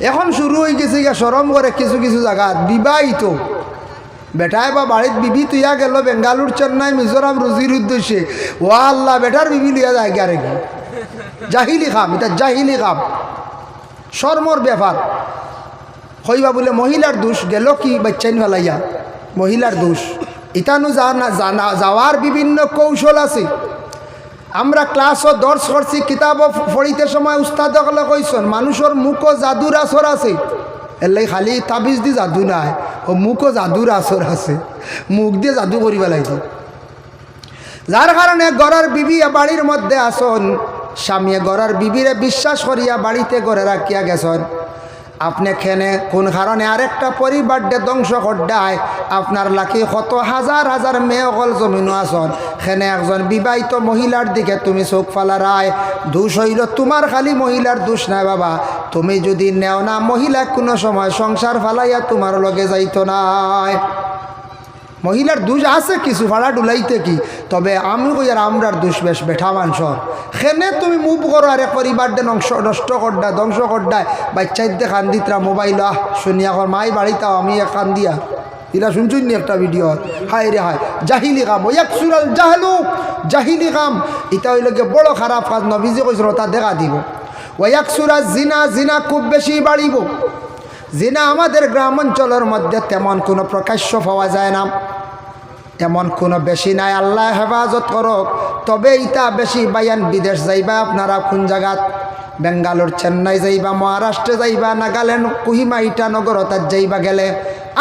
এখন শুরু হয়ে গেছে গিয়া সরম করে কিছু কিছু জায়গা। বিবাহিত বেটায় বা বাড়িত বিবি তুইয়া গেল, বেঙ্গালুর, চেন্নাই, মিজোরাম, রুজির উদ্দেশ্যে। ও আল্লাহ, বেটার বিবি লিয়া যায় গিয়া রেখে জাহিলি খাম, এটা জাহিলি খাম। শর্মর ব্যাপার। হইবা বলে, মহিলার দোষ, গেল কি বাচ্চাইন ফেলাইয়া? মহিলার দোষ। ইতানু জানা জানা, যাওয়ার বিভিন্ন কৌশল আছে। আমরা ক্লাসও দর্শ করছি কিতাবও পড়িতে সময় উস্তাদ কইসন মানুষের মুখও জাদুর আসর আছে? এলাই খালি তাবিজ দি জাদু নাই ও মুখও জাদুর আসর আছে, মুখ দিয়ে জাদু করিবা লাগছে যার কারণে গড়ার বিবি বাড়ির মধ্যে আসন স্বামীয়ে গড়ার বিবিরে বিশ্বাস করিয়া বাড়িতে গড়ে রাখিয়া গেছেন। আপনি খেনে কোন কারণে আরেকটা পরিবারকে ধ্বংস করডায়? আপনার লাখি কত হাজার হাজার মেয়ে অকল জমিনও আসন খেনে একজন বিবাহিত মহিলার দিকে তুমি চোখ ফালারায়। দোষ হইল তোমার খালি মহিলার দোষ নাই বাবা। তুমি যদি নেও না মহিলা কোনো সময় সংসার ফালাইয়া তোমার লগে যাইতো নাই। মহিলার দোষ আছে কিছু ভাড়া ডুলাইতে কি? তবে আমি কই আর আমরার দোষ বেশ বেঠা মানসর সেনে তুমি মুভ করো আরে পরিবার দে নংস নষ্ট করডা, ধ্বংস করডায়। বাচ্চাইতে কান্দিতরা মোবাইল, আহ, শুনিয়া কর, মাই বাড়িতাও আমি এক কান্দিয়া। ইলা শুনছুন নি একটা ভিডিও? হায় রে হায়। জাহিলি কাম এক সুরাল জাহালু। জাহিলি কাম। ইটা হইলে গিয়ে বড় খারাপ কাজ, নবীজি কইছিল তা দেখা দিব। ওয়াক সুরা জিনা জিনা খুব বেশি বাড়িব। জিনা আমাদের গ্রাম অঞ্চলের মধ্যে তেমন কোনো প্রকাশ্য পাওয়া যায় না। এমন কোনো বেশি নাই, আল্লাহ হেফাজত করক। তবে ইতা বেশি বাইয়ান বিদেশ যাইবা আপনারা কোন জায়গাত বেঙ্গালোর চেন্নাই যাইবা, মহারাষ্ট্রে যাইবা, নাগাল্যান্ড, কুহিমা, ইটানগর তার যাইবা গেলে।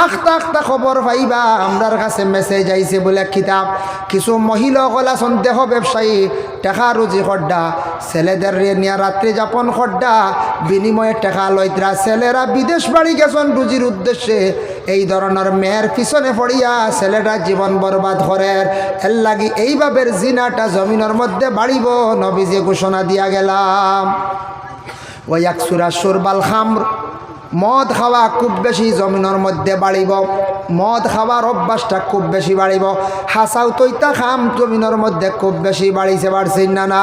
আখতা আখতা খবর পাইবা। আমরার কাছে মেসেজ আইছে বলে কিতাব কিছু মহিলা আছেন দেহ ব্যবসায়ী, টেকা রুজি খড্ডা ছেলেদের নিয়ে রাত্রি যাপন খড্ডা বিনিময়ে টেকা লইতরা ছেলেরা বিদেশ বাড়ি গেছেন রুজির উদ্দেশ্যে। এই ধরনের মেয়ের পিছনে পড়িয়া ছেলেরা জীবন বরবাদ করে। এর লাগি এইভাবে জিনাটা জমিনের মধ্যে বাড়িব, নবীজি ঘোষণা দিয়া গেলাম। ওই এক সুরা সুরবাল খামর। মদ খাওয়া খুব বেশি জমিনের মধ্যে বাড়িব। মদ খাওয়ার অভ্যাসটা খুব বেশি বাড়িব। হাসাও তৈতা খাম, জমিনের মধ্যে খুব বেশি বাড়িছে বাড়ছে না না।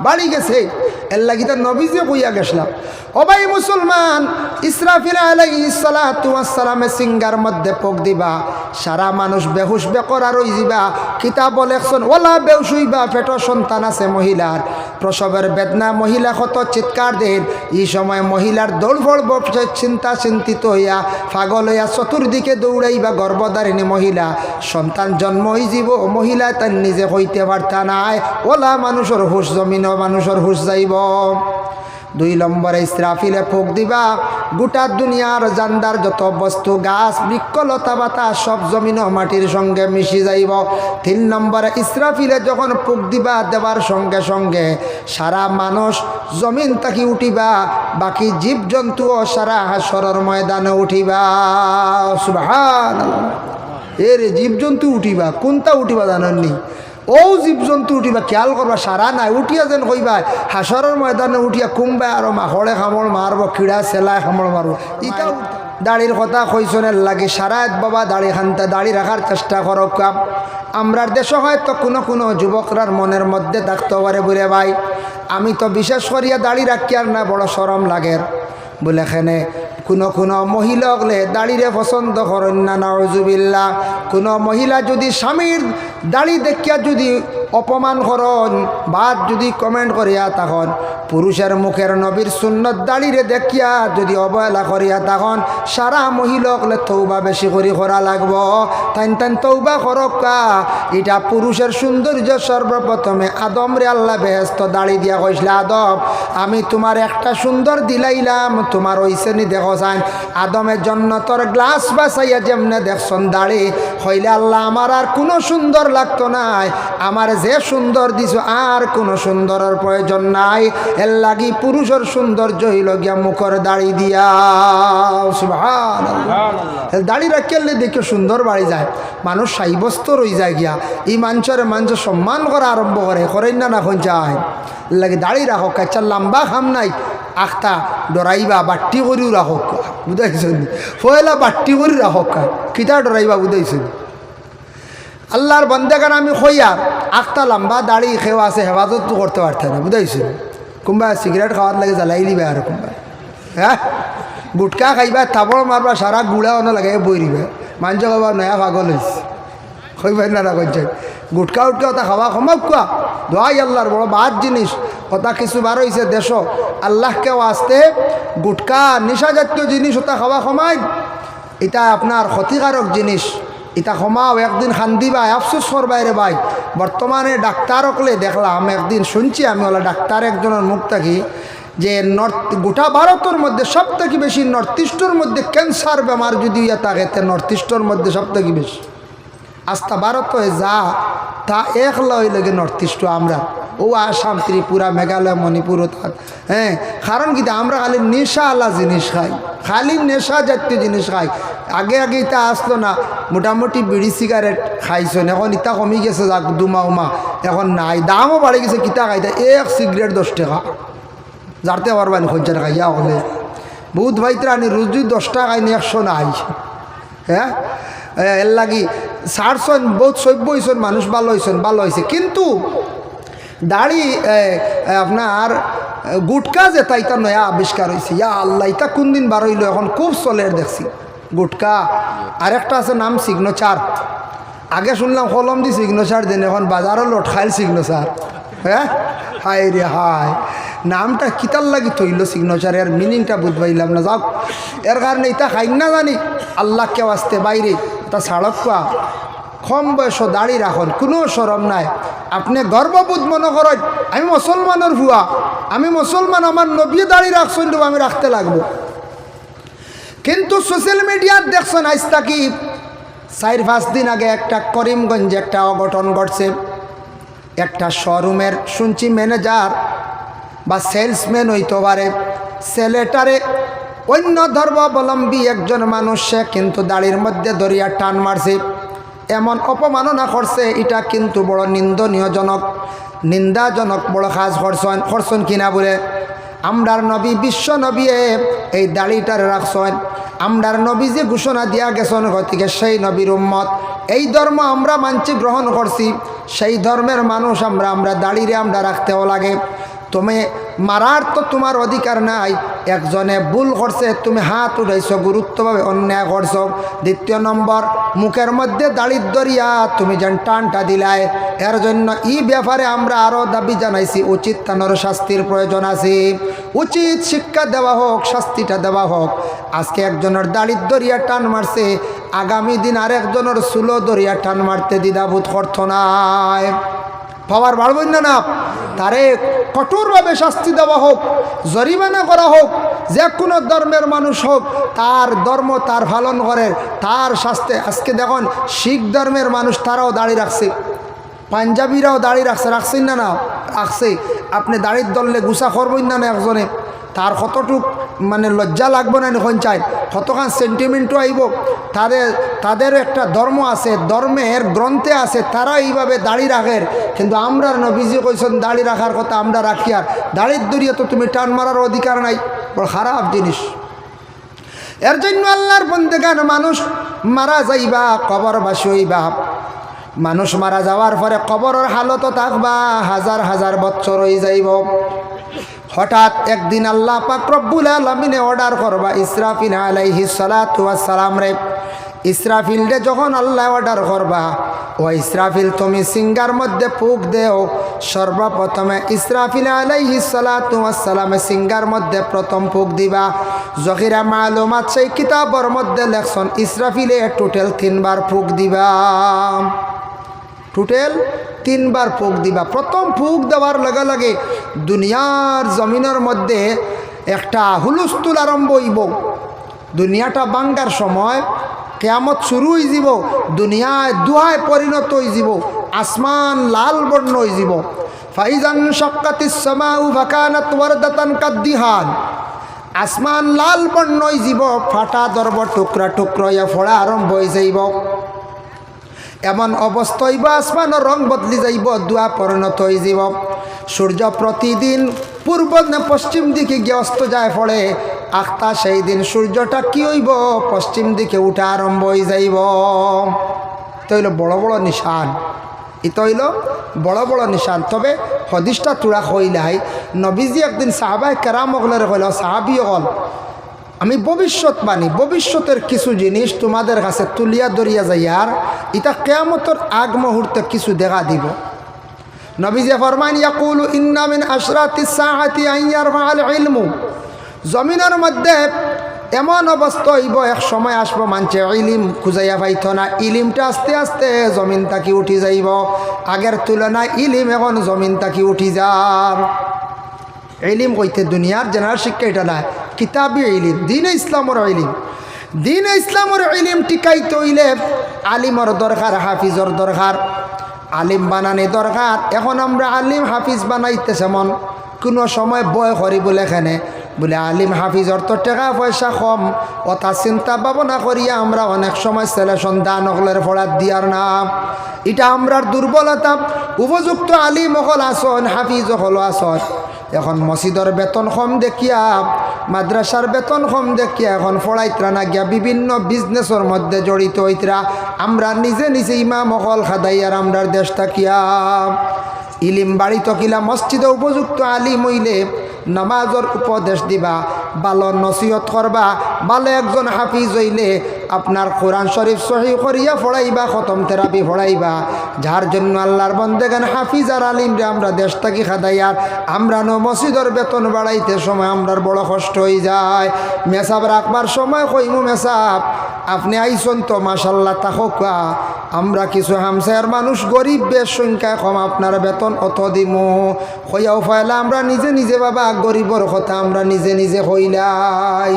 বাড়ি গেছে। এর লাগি তো নবীজিও কইয়া গেছিলাম। ভাই মুসলমান, ইসরাফিল আলাইসালামে সিঙ্গার মধ্যে পোক দিবা, সারা মানুষ বেহুশ বেকর আর যাবা কিতাব লেখছন ওলা বেউস হইবা পেট সন্তান আছে মহিলার। প্রসবের বেদনা মহিলা কত চিৎকার দেন। এই সময় মহিলার দৌড় ফড়ব চিন্তা চিন্তিত হইয়া পাগল হইয়া চতুর্দিকে দৌড়াইবা গর্ভধারিণী মহিলা। সন্তান জন্ম হয়ে যাব মহিলা তার নিজে হইতে পারতা নাই। ওলা মানুষের হুশ জমিন, মানুষের হুশ যাইব। দুই নম্বরে ইসরাফিলে ফুক দিবা, গোটা দুনিয়ার জান্দার যত বস্তু, গাছ, বৃক্ষলতা বাতা সব জমিন মাটির সঙ্গে মিশি যাইব। তিন নম্বরে ইসরাফিলে যখন ফুক দিবা, দেবার সঙ্গে সঙ্গে সারা মানুষ জমিন তাকি উঠিবা, বাকি জীব জন্তুও সারা হাসরের ময়দানে উঠিবা। সুবহান এর জীবজন্তু উঠিবা, কোনটা উঠিবা জানাননি? ও জীবজন্তু উঠিবা, খেয়াল করবা সারা নাই। উঠিয়া যেন কইবা হাসরের ময়দানে উঠিয়া কুম্বা আর মাখড়ে খামড় মারব কিড়া চেলায় খামড় মারব ইটা দাড়ির কথা কইসনের লাগে সারাত বাবা, দাড়ি খানতে, দাড়ি রাখার চেষ্টা করক কাম আমরার দেশ হয়তো কোনো কোনো যুবকরার মনের মধ্যে থাকতে পারে বলে ভাই। আমি তো বিশেষ করিয়া দাড়ি রাখি আর না বড় সরম লাগের বলে এখানে কোনো কোনো মহিলা হলে দাড়িরে পছন্দ করেন না নজুবিল্লা কোনো মহিলা যদি স্বামীর দাড়ি দেখিয়া যদি অপমান করন বা যদি কমেন্ট করিয়া তখন পুরুষের মুখের নবীর সুন্নত দাড়িরে দেখিয়া যদি অবহেলা করিয়া তখন সারা মহিলা হলে তৌবা বেশি করে করা লাগব। তাইন তাইন তৌবা করকা এটা পুরুষের সৌন্দর্য সর্বপ্রথমে আদমরে আল্লাহ বেহেস্ত দাড়ি দিয়া কইসলে, আদম, আমি তোমার একটা সুন্দর দিলাইলাম, তোমার ওইসে নি দেখো চান আদমের জন্য তোর গ্লাস বাসাইয়া যেমনে দেখছন দাড়ি হইলে আল্লাহ আমার আর কোনো সুন্দর লাগতো নাই। আমার যে সুন্দর দিছ আর কোনো সুন্দরের প্রয়োজন নাই। এর লাগি পুরুষের সৌন্দর্য হইল গিয়া মুখর দাড়ি দিয়া। দাড়ি রাখলে দেখে সুন্দর বাড়ি যায়। মানুষ সাইবস্ত রই যায় গিয়া। এই মানুষের মানুষ সম্মান করা আরম্ভ করে করেন না না যায়। লাগে দাড়ি রাখো কাচ্চা লম্বা খাম নাই। আখতা ডরাইবা, বাট্টি করিও রাখক বুঝাইছেন ফয়লা, বাট্টি করি রাখক কিতা ডরাইবা বুঝাইছেন আল্লাহর বন্দেগান আমি খইয়ার আখতা লম্বা দাড়ি খেওয়া আছে হেফাজত তো করতে পারতে না? বুঝাইছেন কোনবা সিগারেট খাওয়ার লাগে, জ্বালাই দিবে আর কোনবা। হ্যাঁ গুটকা খাইবা তাবড় মারবা সারা গুড়া অন লাগে বইরিবে মানুষ খাবার নয়া পাগল হয়েছে হইবেন না গুটকা উটকা ওটা খাওয়া সম্ভব কোয়া দোয়াই আল্লাহর বড় বাদ জিনিস। কথা কিছু বার হয়েছে দেশ। আল্লাহকেও আসতে গুটকা নিশা জাতীয় জিনিস ওটা খাওয়া সময়। এটা আপনার ক্ষতিকারক জিনিস। এটা ক্ষমাও একদিন খান্দি ভাই, আফসোস করবাই রে ভাই। বর্তমানে ডাক্তারকলে দেখলাম, একদিন শুনছি আমি ওলা ডাক্তার একজনের মুখ থাকি, যে নর্থ, গোটা ভারতের মধ্যে সব থেকে বেশি নর্থ ইস্টের মধ্যে ক্যান্সার বেমার যদি ইয়া থাকে, তে নর্থ ইস্টের মধ্যে সব থেকে বেশি। আস্থা ভারত যা, তা একলা হইল গে নর্থ ইস্ট আমরা। ও আসাম, ত্রিপুরা, মেঘালয়, মণিপুর থাক হ্যাঁ কারণ কি আমরা খালি নেশা আলা জিনিস খাই। খালি নেশা জাতীয় জিনিস খাই। আগে আগে ইটা আসলো না, মোটামুটি বিড়ি সিগারেট খাইছেন এখন ইটা কমি গেছে যাক দুমা উমা। এখন নাই, দামও বাড়ি গেছে, কিতা খাইতে এক সিগারেট দশ টাকা। জারতে পারবানি খঞ্চার খাইয়া হলে। বহুত ভাইতরা আনি রোজ দশ টাকা আইনি একশো নাই। হ্যাঁ এর লাগি সারছন, বহুত সভ্য হয়েছেন মানুষ ভালো হয়েছেন ভালো হয়েছে কিন্তু দাড়ি আপনার গুটকা যে তাই তার নয়া আবিষ্কার হয়েছে ইয়া আল্লাহ ইটা কোন দিন বার হইল? এখন খুব চলের দেখছি। গুটকা। আরেকটা আছে নাম সিগনেচার। আগে শুনলাম কলম দি সিগনেচার, দেন এখন বাজারও লোট খাইল সিগনেচার। হ্যাঁ হাই রে হাই নামটা কিতার লাগি থইল সিগনেচার এর মিনিংটা বুঝবাইলাম না। যাও এর কারণে এটা খাই না জানি। আল্লাহ কেউ আসতে বাইরে। তা সাড়ক পা কম বয়স দাড়ি রাখুন কোনো সরম নাই। আপনি গর্ববোধ মনে করেন আমি মুসলমানের ভুয়া আমি মুসলমান আমার নবী দাড়ি রাখছেন তো আমি রাখতে লাগবো। কিন্তু সোশ্যাল মিডিয়ার দেখছেন আজ তাকি চার পাঁচ দিন আগে একটা করিমগঞ্জে একটা অঘটন ঘটছে। একটা শোরুমের শুনছি ম্যানেজার বা সেলসম্যান হইতে পারে ছেলেটারে অন্য ধর্মাবলম্বী একজন মানুষ, সে কিন্তু দাড়ির মধ্যে দরিয়া টান মারছে। এমন অপমাননা করছে, এটা কিন্তু বড় নিন্দনীয়জনক, নিন্দাজনক বড় কাজ করছেন করছেন কিনা বলে। আমরার নবী বিশ্ব নবী এই দাড়িটার রাখছেন। আমরার নবী যে ঘোষণা দিয়া গেছেন গতিকে সেই নবীর উম্মত। এই ধর্ম আমরা মানছি, গ্রহণ করছি। সেই ধর্মের মানুষ আমরা আমরা দাড়িরে আমরা রাখতেও লাগে। তুমি মারার তো তোমার অধিকার নাই। একজনে ভুল করছে, তুমি হাত উঠাইছ গুরুত্বভাবে অন্যায় করছ দ্বিতীয় নম্বর মুখের মধ্যে দাড়ির দরিয়া, তুমি যেন টানটা দিলাই। এর জন্য ই ব্যাপারে আমরা আরও দাবি জানাইছি, উচিত তানোর শাস্তির প্রয়োজন আছে। উচিত শিক্ষা দেওয়া হোক, শাস্তিটা দেওয়া হোক। আজকে একজনের দাড়ির দরিয়া টান মারছে, আগামী দিন আরেকজনের সুলো দরিয়া টান মারতে দ্বিধাবোধ করত নাই। পাওয়ার বাড়বেন না না। তারে কঠোরভাবে শাস্তি দেওয়া হোক, জরিমানা করা হোক, যে কোনো ধর্মের মানুষ হোক, তার ধর্ম তার পালন করে, তার শাস্তি। আজকে দেখুন, শিখ ধর্মের মানুষ তারাও দাঁড়িয়ে রাখছে। পাঞ্জাবিরাও দাঁড়িয়ে রাখছে, রাখছেন না না? রাখছে। আপনি দাঁড়িয়ে দললে গুসা করবেন না না একজনে? তার কতটুক মানে লজ্জা লাগবে না এখন চাই। কতখান সেন্টিমেন্টও আইব? তাদের তাদের একটা ধর্ম আছে, ধর্মের গ্রন্থে আছে, তারা এইভাবে দাড়ি রাখের কিন্তু আমরা নবীজি কইছেন, দাড়ি রাখার কথা আমরা রাখি আর। দাড়ির দরিয়া তো তুমি টান মারার অধিকার নাই। বড় খারাপ জিনিস। এর জন্য আল্লাহর বন্দেগান মানুষ মারা যাইবা, কবর হইবা মানুষ মারা যাওয়ার পরে কবরের হালত থাকবা, হাজার হাজার বছর হয়ে যাইব। হঠাৎ একদিন আল্লাহ পাক রব্বুল আলমিনে অর্ডার করবা, ইসরাফিল আলাইহি সালাম রে। ইসরাফিল রে যখন আল্লাহ অর্ডার করবা, ও ইসরাফিল তুমি সিঙ্গার মধ্যে ফুক দেও। সর্বপ্রথমে ইসরাফিল আলাইহি সালামে সিঙ্গার মধ্যে প্রথম ফুক দিবা। জহিরা মালুমাত সেই কিতাবর মধ্যে লেখছন, ইসরাফিলে টোটাল তিনবার ফুক দিবা। টোটাল তিনবার ফুক দিবা। প্রথম ফুক দেওয়ার লগে লগে দুনিয়ার জমিনের মধ্যে একটা হুলস্থুল আরম্ভ হইব। দুনিয়াটা বাঙ্গার সময় কেয়ামত শুরু হয়ে যাব, দুনিয়ায় দুহায় পরিণত হয়ে যাব, আসমান লাল বর্ণ হয়ে যাব। ফাইজান শক্কাতিস সামাউ ফাকানাত ওয়ারদাতান কাদ্দিহান। আসমান লাল বর্ণ হয়ে যাব, ফাটা দর্ব টুকরা টুকরা ফোড়া আরম্ভ হয়ে যাইব। এমন অবস্থা হইব আসমানের রং বদলি যাইব, দুয়া পরিণত হয়ে যাব সূর্য প্রতিদিন পূর্ব না পশ্চিম দিকে গিয়ে অস্ত যায় ফলে, আখতা সেই দিন সূর্যটা কি হইব, পশ্চিম দিকে উঠা আরম্ভ হয়ে যাইব। তো হইল বড় বড় নিশান। ইতো হইল বড় বড় নিশান। তবে হদিসটা তুড়া হইলাই নবীজি একদিন সাহাবাই কেরাম অগলের হইল সাহাবি অগল আমি ভবিষ্যৎবাণী, ভবিষ্যতের কিছু জিনিস তোমাদের কাছে তুলিয়া দরিয়া যাইয়ার ইটা কেয়ামতর আগ মুহূর্তে কিছু দেখা দিব। নবীজে ফরমান ইয়াকুলু ইন্নামিন আশরাতি সাহাতি আইয়ার মাল ইলমু জমিনের মধ্যে এমন অবস্থা হইব, এক সময় আসব মানছে, ইলিম খুঁজাইয়া পাইত না, ইলিমটা আস্তে আস্তে জমিন তাকি উঠি যাইব। আগের তুলনায় ইলিম এখন জমিন তাকি উঠি যার। ইলিম কইতে, দুনিয়ার জেনারেল শিক্ষা এটা না, কিতাবি ইলিম দিন ইসলামর ইলিম দিন ইসলামর ইলিম টিকাইতে হইলে আলিমর দরকার, হাফিজর দরকার, আলিম বানানি দরকার। এখন আমরা আলিম, হাফিজ বানাইতেছে মন কোনো সময় বয় করি বলে এখানে, বলে আলিম, হাফিজর তো টাকা পয়সা কম, অথা চিন্তা ভাবনা করিয়া আমরা অনেক সময় ছেলে সন্তান অকলের ফড়াত দিয়ার নাম এটা আমরার দুর্বলতা। উপযুক্ত আলিম অকল আসন, হাফিজ অকল আসন। এখন মসজিদর বেতন কম দেখিয়া মাদ্রাসার বেতন কম দেখিয়া, এখন ফড়াইতরা না গিয়া বিভিন্ন বিজনেসের মধ্যে জড়িত হইতরা আমরা নিজে নিজে ইমাম অকল খাদাইয়ার আমরার দেশ থাকিয়া। ইলিম বাড়ি তকিলা মসজিদে উপযুক্ত আলিম হইলে নামাজর উপদেশ দিবা ভালো নসিহত করবা ভালো একজন হাফিজ হইলে আপনার কোরআন শরীফ সহি করিয়া ফড়াইবা খতম থেরাপি ফড়াইবা যার জন্য আল্লাহর বন্দেগান হাফিজ আর আলিমরে আমরা দেশ থাকি খাদাইয়ার আমরা ন মসজিদর বেতন বাড়াইতে সময় আমরার বড় কষ্ট হয়ে যায়। মেসাব রাখবার সময় কইমু, মেসাব, আপনি আইসন তো মাসাল্লাহ তাহকা আমরা কিছু হামসায়ার মানুষ গরিব বেশ সংখ্যায় কম আপনার বেতন অত দিমু। হইয়াও ফাইলা আমরা নিজে নিজে বাবা, গরিবর কথা আমরা নিজে নিজে হইলাই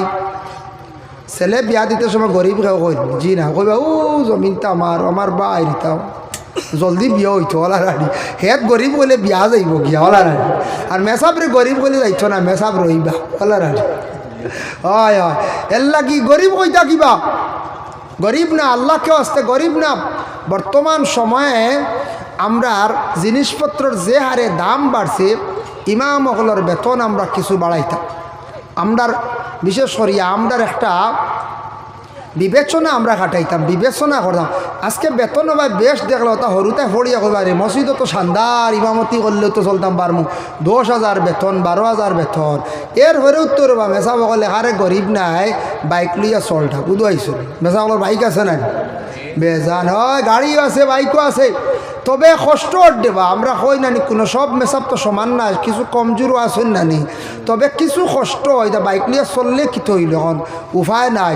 ছেলে বিয়া দিতে সময় গরিব জি না কইবা ও জমিনটা আমার আমার বা আইরিতাও জলদি বিয়া হইতো ওলা রানি হেত গরিব বলে বিয়া যাইব গিয়া ওলা রানি আর মেসাবরে গরিব বলে যাইতো না মেসাব রইবা ওলা রানি হয় হয়। এল্লা কি গরিব কইতা কিবা গরিব না, আল্লাহকে আসতে গরিব না। বর্তমান সময়ে আমরার জিনিসপত্রের যে হারে দাম বাড়ছে ইমাম অগলের বেতন আমরা কিছু বাড়াইতাম আমরার বিশেষ করিয়া আমরার একটা বিবেচনা আমরা কাটাইতাম বিবেচনা করতাম। আজকে বেতন বা বেশ দেখল, তা হরুতে ফড়িয়া কইবারে মসজিদ তো শানদার, ইমামতি করলেও তো চলতাম পারমু। দশ হাজার বেতন, বারো হাজার বেতন। এর হরেও তোর বা মেসা বকলে হারে গরিব নাই, বাইক লইয়া চলটা বুধ আইসো মেসা বকল বাইক আছে না বেজান হয়, গাড়িও আছে, বাইকও আছে। তবে কষ্ট দেবা, আমরা কই নানি, কোনো সব মেসাব তো সমান না, কিছু কমজোরও আছেন নানি। তবে কিছু কষ্ট হয় বাইক লিয়ে চললে কি হইল এখন? উপায় নাই।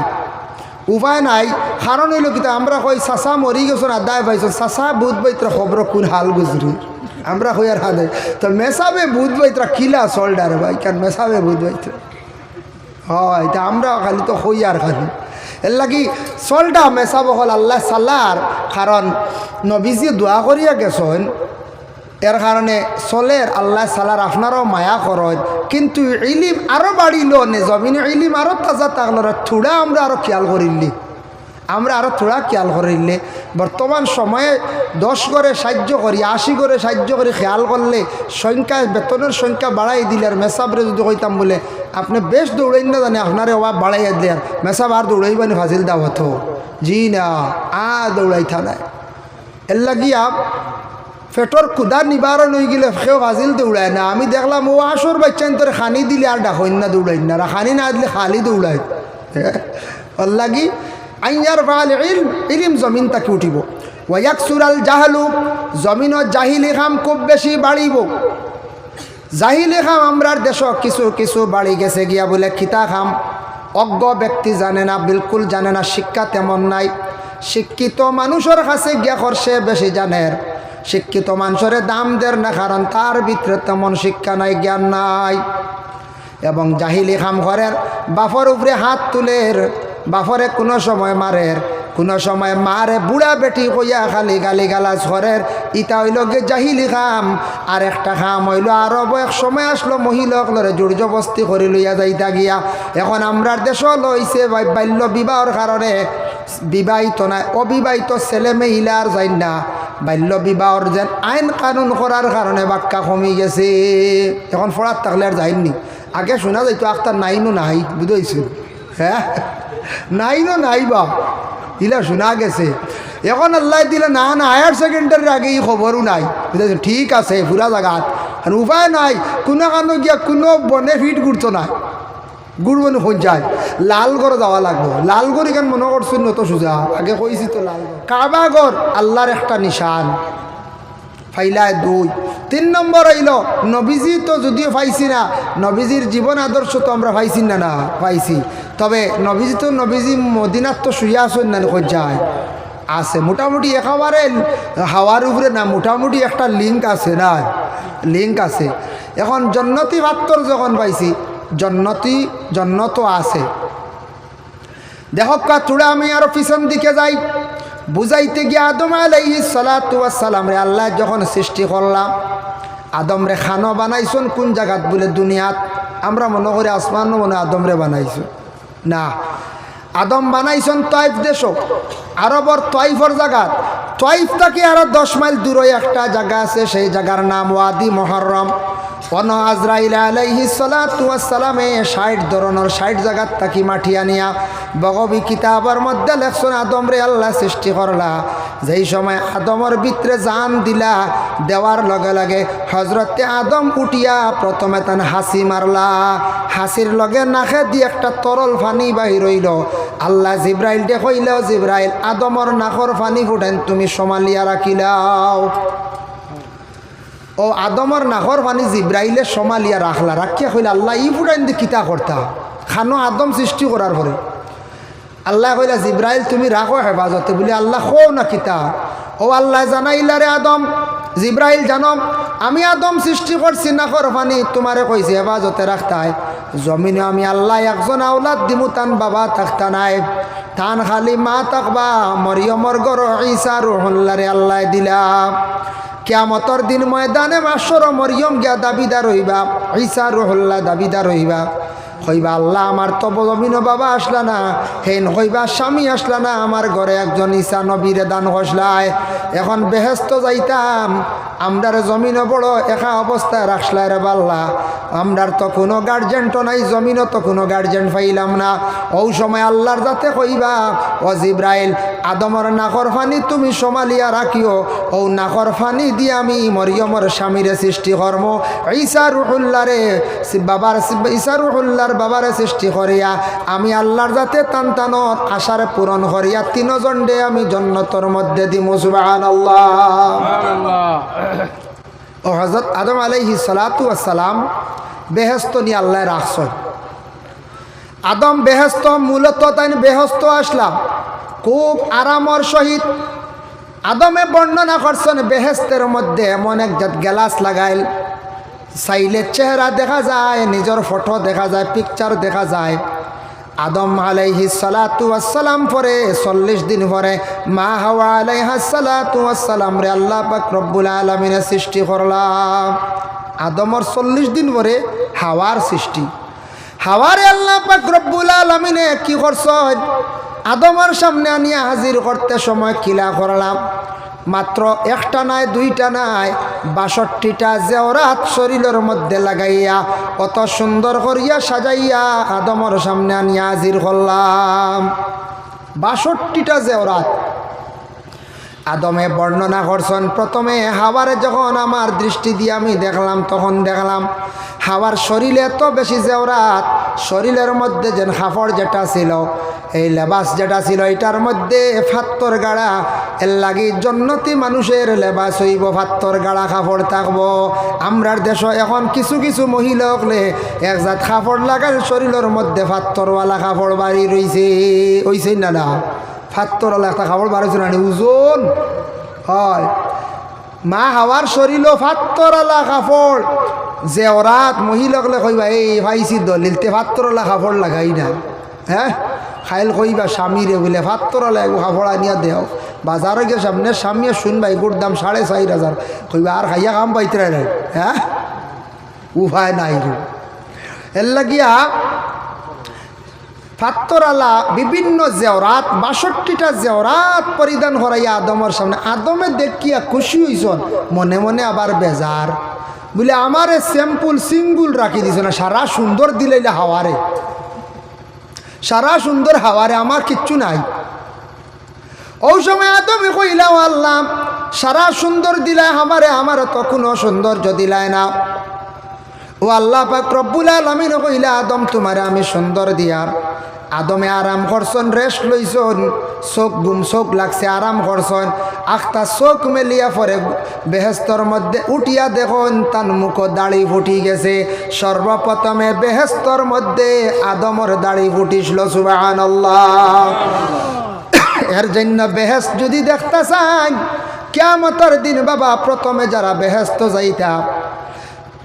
উপায় নাই, কারণ হইল কিন্তু আমরা কই চাচা মরি গেছো না দায় পাইছো চাচা বুধ বৈত্র খবর কোন হাল গুজরি আমরা কই আর হাতে তো মেসাবে বুধ বৈত্র কিলা চলডার ভাই কারণ মেসাবে বুধ বৈত্র হয়, তা আমরা খালি তো হই আর খালি। এর লাগি চলটা মেসাব হল আল্লাহ সাল্লার কারণ নবীজি দোয়া করিয়া গেছেন। এর কারণে চলের আল্লাহ সালার আপনারও মায়া করেন কিন্তু ইলিম আরও বাড়িল নে জমিনে ইলিম আরও তাজা থাকল থুড়া আমরা আরও খেয়াল করিলি আমরা আরও থোড়া খেয়াল করিলে বর্তমান সময়ে দশ করে সাহায্য করি, আশি করে সাহায্য করি, খেয়াল করলে সংখ্যা, বেতনের সংখ্যা বাড়াই দিলে আর মেসাবরে যদি কইতাম বলে, আপনি বেশ দৌড়াই না জানে, আপনারে অভাব বাড়াইয়া দিলে আর মেসাব আর দৌড়াইবানি ফাজিল দাও হতো জি না আ দৌড়াই থানায় এর লাগিয়া পেটর ক্ষুদা নিবারণ হয়ে গেলে কেউ ফাজিল দৌড়ায় না। আমি দেখলাম, ও আসর বাচ্চান তোর খানি দিলে আর ডাকইন না দৌড়াই না খানি না দিলে খালি দৌড়ায়। ওর লাগি আইয়ার ভালো ইলম, ইলিম জমিন তাকে উঠিব। ওয়াক সুরাল জাহালু জমিনত জাহিলি খাম খুব বেশি বাড়িব। জাহিলি খাম আমরার দেশ কিছু কিছু বাড়ি গেছে গিয়া বলে খিতা খাম। অজ্ঞ ব্যক্তি জানে না, বিলকুল জানে না, শিক্ষা তেমন নাই। শিক্ষিত মানুষের কাছে গিয়া করছে বেশি জানের শিক্ষিত মানুষের দাম দের না, কারণ তার ভিতরে তেমন শিক্ষা নাই, জ্ঞান নাই। এবং জাহিলি খাম ঘরের বাফর উপরে হাত তুলের বাফরে কোনো সময় মারের, কোনো সময় মারে বুড়া বেটি কইয়া খালি গালি গালাজ ঘরের ইটা হইল গে জাহিলি খাম আর একটা খাম হইল আরব। এক সময় আসলো মহিলাগুলোরে জোর জবস্তি করে লইয়া যাইতা গিয়া। এখন আমরার দেশ লইছে বাল্য বিবাহর কারণে। বিবাহিত নাই, অবিবাহিত ছেলে মহিলার যাই না। বাল্য বিবাহর যেন আইন কানুন করার কারণে বাক্কা কমি গেছে। এখন ফড়ার থাকলে আর যাইনি আগে শোনা যাইতো, আখতার নাইনো নাই বুঝাইছো। হ্যাঁ? নাইনো নাই বা। ইলা শোনা গেছে। এখন আল্লাহ দিলে না না হায়ার সেকেন্ডারির আগে এই খবরও নাই। বুঝেছ ঠিক আছে পুরা জায়গাত আর উপায় নাই, কোনো কানো গিয়া কোনো বেনিফিট করতো না গুড়বনি হন যায়। লালগড় যাওয়া লাগবো। লালগড় এখান মনে করছেন নত সোজা। আগে কইছি তো লালগড়। কাবাগর আল্লাহর একটা নিশান। ফাইলায় দুই। তিন নম্বর হইল, নবীজি তো যদিও পাইছি না, নবীজির জীবন আদর্শ তো আমরা পাইছি না না, পাইছি। তবে নবীজি তো নবীজি মদিনার তো শুয়ে আসেন না যায়। আছে, মোটামুটি একেবারে হাওয়ার উপরে না, মোটামুটি একটা লিঙ্ক আছে না লিঙ্ক আছে। এখন জন্নতি ভাত্তর যখন পাইছি, জন্নতি, জন্নত আছে। দেখক কা, চূড়া আমি আরও পিছন দিকে যাই। বুঝাইতে গিয়ে আদম আলাইহি সালাম রে, আল্লাহ যখন সৃষ্টি করলাম আদম রে খানো বানাইছন কোন জায়গাত বলে দুনিয়াত? আমরা মনে করি আসমান মনে আদম রে বানাইছো না, আদম বানাইছন তয়ফ দেশ আরবর তয়ফর জায়গাত। তয়ফ থেকে আরও দশ মাইল দূরে একটা জায়গা আছে, সেই জায়গার নাম ওয়াদি মহরম। অন আজরাইল আলাইহি সালামে ষাট ধরনের, ষাট জায়গার তাকি মাঠি আনিয়া বগবি কিতাবের মধ্যে লেখছেন, আদম রে আল্লাহ সৃষ্টি করলা। যেই সময় আদমর ভিতরে জান দিলা, দেওয়ার লগে লগে হজরতে আদম উঠিয়া প্রথমে তান হাসি মারলা। হাসির লগে নাখে দি একটা তরল ফানি বাহির হইল। আল্লাহ জিব্রাইল কইল, জিব্রাইল, আদমর নাখর ফানি ফুটেন, তুমি সমালিয়া রাখিলাও। ও আদমর নাহর পানি জিব্রাইলে সমালিয়া রাখলা রাখিয়া কইলে, আল্লাহ, ই ফুটাইন দি কিতা করতা খানো আদম সৃষ্টি করার পরে আল্লাহ কইলা জিব্রাইল তুমি রাখো হেফাজতে। বলি, আল্লাহ, খো না কিতা? ও আল্লাহ জানাইলা রে আদম। জিব্রাইল জানম, আমি আদম সৃষ্টি করছি নাখর পানি তোমারে কইছি হেফাজতে রাখতাই জমিনে আমি আল্লাহ একজন আওলাদ দিমু, তান বাবা থাকতা নাই। তান খালি মা তাকবা মরিয়মর গর ঈসা রুহুল্লারে আল্লাহ দিলাম কেয়ামতর দিন ময়দানে মাসর মরিয়ম গিয়া দাবিদার হইবা, ঈসা রহল্লা দাবিদার হইবা। হইবা আল্লাহ, আমার তব জমিন বাবা আসলা না, হেন হইবা স্বামী আসলা না, আমার ঘরে একজন ঈসা নবীরে দান হসলায় এখন বেহেস্ত যাইতাম আমরার জমিনও বড়, একা অবস্থায় রাখলাই রে বাল্লা। আমরার তো কোনো গার্জেন তো নাই, জমিনও তো কোনো গার্জেন পাইলাম না। ও সময় আল্লাহর যাতে কইবা, ও জিব্রাইল, আদমর নাকর ফানি তুমি সমালিয়া রাখিও। ও নাকর ফানি দিয়ে আমি মরিয়মর স্বামীরে সৃষ্টি কর্ম। ঈসা রুহুল্লারে বাবার ঈসা রুহুল্লার বাবারে সৃষ্টি করিয়া আমি আল্লাহর যাতে টান টানত আশার পূরণ করিয়া তিনজন ডে আমি জন্নতর মধ্যে দিমু সুবহানাল্লাহ। ও হজরত আদম আলাইহি সালাতু সালাম বেহেস্ত নিয়ে আল্লাহ রাখছ আদম বেহেস্ত মূলত তাই বেহস্ত আসলাম। খুব আরামর সহিত আদমে বর্ণনা করছেন বেহেস্তের মধ্যে এমন এক জাত গ্যালাস লাগাইল। সাইলের চেহারা দেখা যায়, নিজের ফটো দেখা যায় পিকচার দেখা যায়। আদম আলাইহি সালাতু আসসালাম পরে চল্লিশ দিন পরে মা হাওয়া আলাইহা সালাতু আসসালাম রে আল্লাহ পাক রব্বুল আলমিনের সৃষ্টি করলাম। আদমর চল্লিশ দিন পরে হাওয়ার সৃষ্টি। হাওয়ারে আল্লাহ পাক রব্বুল আলমিনে কি করছ আদমর সামনে আনিয়া হাজির করতে সময় কিলা করলাম। মাত্র একটা নাই, দুইটা নাই, বাষট্টিটা জেওরাত শরীরের মধ্যে লাগাইয়া অত সুন্দর করিয়া সাজাইয়া আদমর সামনে আনিয়া হাজির করলাম। বাষট্টিটা জেওরাত। আদমে বর্ণনা করছেন, প্রথমে হাওয়ারে যখন আমার দৃষ্টি দিয়ে আমি দেখলাম, তখন দেখলাম হাওয়ার শরীরে এত বেশি জেওরাত শরীরের মধ্যে যেন হাফড় যেটা ছিল, এই লেবাস যেটা ছিল, এটার মধ্যে ফাত্তর গাড়া, এর লাগি জন্নতি মানুষের লেবাস হইব, ফাত্তর গাড়া কাপড় থাকব। আমরার দেশ এখন কিছু কিছু মহিলা হকলে একজাত কাপড় লাগাল শরীরের মধ্যে ফাত্তরওয়ালা কাপড় বাড়ি রইছে ওইছে না না। ফাত্তরওয়ালা একটা কাপড় বাড়িছে না ওজন হয়। মা হাওয়ার শরীরও ফাত্তরওয়ালা কাপড় জেওরাত মহিলাকলে কইবা এই ভাইছি দলিলতে ফাত্তরওয়ালা কাপড় লাগাই না। হ্যাঁ? খাইল কইবা, স্বামীরে বলে ফাত্তরওয়ালা এগো কাপড় আনিয়া দেও। বাজারে গিয়ে সামনে স্বামী শুনবা এগুর দাম সাড়ে চার হাজার। কইবা, আর খাইয়া কাম পাইতে হ্যাঁ? উপায় নাই এর লাগিয়া ফাত্তরালা বিভিন্ন জেওরাত, বাষট্টিটা জেওরাত পরিধান করাইয়া আদমের সামনে। আদমে দেখিয়া খুশি হইছন, মনে মনে আবার বেজার। বলে, আমারে স্যাম্পুল, সিঙ্গুল রাখি দিছ না, সারা সুন্দর দিলাইলে হাওয়ারে। সারা সুন্দর হাওয়ারে, আমার কিচ্ছু নাই। ওই সময় আদমে কইলাম, আল্লাহ, সারা সুন্দর দিলাই আমারে, আমার তো কোনো সৌন্দর্য দিলাই না। ও আল্লাহ পাক রব্বুল আলমিন কইলা, আদম, তোমারে আমি সুন্দর দিয়ার আদমে আরাম করছন, রেস্ট লইছন। চোখ গুম চোখ লাগছে, আরাম করছন। আখতা চোখ মেলিয়া পরে বেহেস্তর মধ্যে উঠিয়া দেখুন, তার মুখ দাড়ি ফুটি গেছে। সর্বপ্রথমে বেহেস্তর মধ্যে আদমর দাড়ি ফুটিছিল সুবাহান এর জন্য বেহেস্ত যদি দেখতে চান কেমতর দিন বাবা, প্রথমে যারা বেহেস্ত যাইতা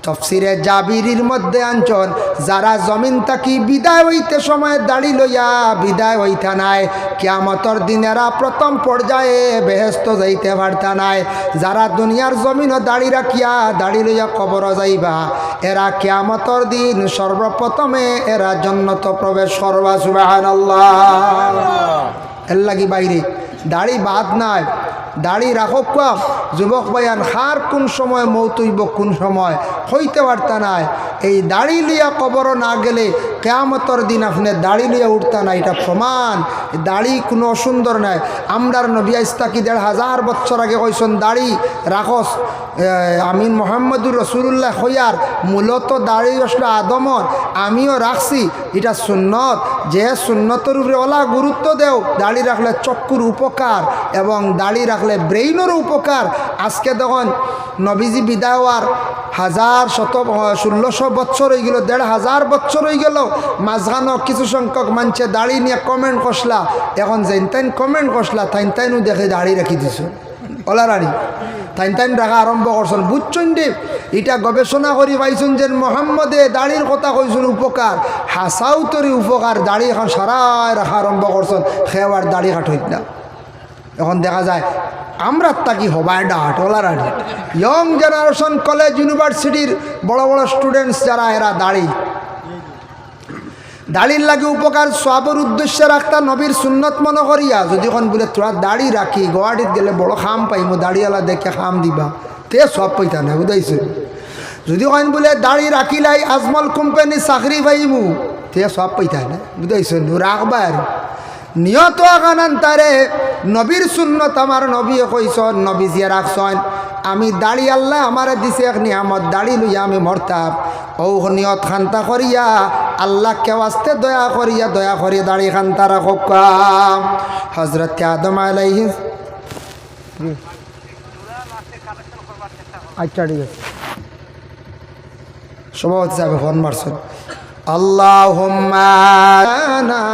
তফসিরে জাবিরির মধ্যে আঞ্চল যারা জমিন তাকি বিদায় হইতে সময় দাড়ি লইয়া বিদায় হইতা নাই কিয়ামতর দিনেরা প্রথম পর্যায়ে বেহেস্ত যাইতে পারতা নাই। যারা দুনিয়ার জমিনও দাড়ি রাখিয়া দাড়ি লইয়া কবর যাইবা এরা কিয়ামতর দিন সর্বপ্রথমে এরা জন্নত প্রবেশ করবা সুবাহান এর লাগি বাইরে দাড়ি বাদ নাই। দাড়ি রাখক কম যুবক ভাইয়ান হার কোন সময় মৌতইব কোন সময়? হইতে পারতা নাই। এই দাড়ি লিয়া কবর না গেলে কেয়ামতর দিন আপনি দাড়ি লিয়া উঠতা না, এটা প্রমাণ। দাড়ি কোনো অসুন্দর নাই। আমরার নবী ইস্তাকি দেড় হাজার বছর আগে কইসন, দাড়ি রাখস। আমিন মোহাম্মদুর রসুল্লাহ হইয়ার মূলত দাড়ি আসলে আদমর, আমিও রাখছি, এটা সুন্নত। যে সুন্নতর উপরে ওলা গুরুত্ব দেও, দাড়ি রাখলে চক্ষুর উপকার এবং দাড়ি রাখলে ব্রেইনেরও উপকার আজকে তখন নবীজি বিদায় হওয়ার হাজার শত ষোলোশো বছর হয়ে গেল দেড় হাজার বছর হয়ে গেল। মাঝখানো কিছু সংখ্যক মানুষে দাড়ি নিয়ে কমেন্ট করসলা এখন যেন তাইন কমেন্ট করসলা তাইন তাইনও দেখে দাড়ি রাখি দিছ। ওলারানি তাইন তাইন রাখা আরম্ভ করছেন বুঝছেন দে এটা গবেষণা করি পাইছেন যে মোহাম্মদে দাড়ির কথা কইছেন উপকার হাসাও তরি উপকার দাড়ি এখন সারায় রাখা আরম্ভ করছেন খেয়ার দাড়ি কাটইত না। এখন দেখা যায়, আমরা তাকি হবায় ডাট ওলারানি ইয়ং জেনারেশন কলেজ ইউনিভার্সিটির বড় বড় স্টুডেন্টস যারা, এরা দাড়ি। দাড়ির লাগে উপকার, সবের উদ্দেশ্যে রাখতা, নবীর সুন্নত মনে করিয়া, যদি এখন বলে, তোরা দাড়ি রাখি গুয়াহাটিত গেলে বড় খাম পাইমু দাড়িওয়ালা দেখে খাম দিবা। তে সব পাইতা না বুঝাইছে? যদি এখন বলে, দাড়ি রাখিলাই আজমল কোম্পানি চাকরি পাইমু, তে সব পাইতা না বুঝাইছে? রাখবা আর। নিয়ত আগানান তারে, নবীর সুন্নত আমার নবী কইসন, নবী জিয়া রাখছন আমি দাড়ি আল্লাহ আমারে দিছে, এক নিয়ামত দাড়ি লইয়া আমি মরতাম। ও নিয়ত খান্তা করিয়া, আল্লাহ কেউ আসতে দয়া করিয়া দয়া করিয়া দাড়ি খান্তা রাখো হজরত আদম আলাইহি আচ্ছা ঠিক আছে। সভাপতি সাহেব ফোন মারছেন اللهم آنا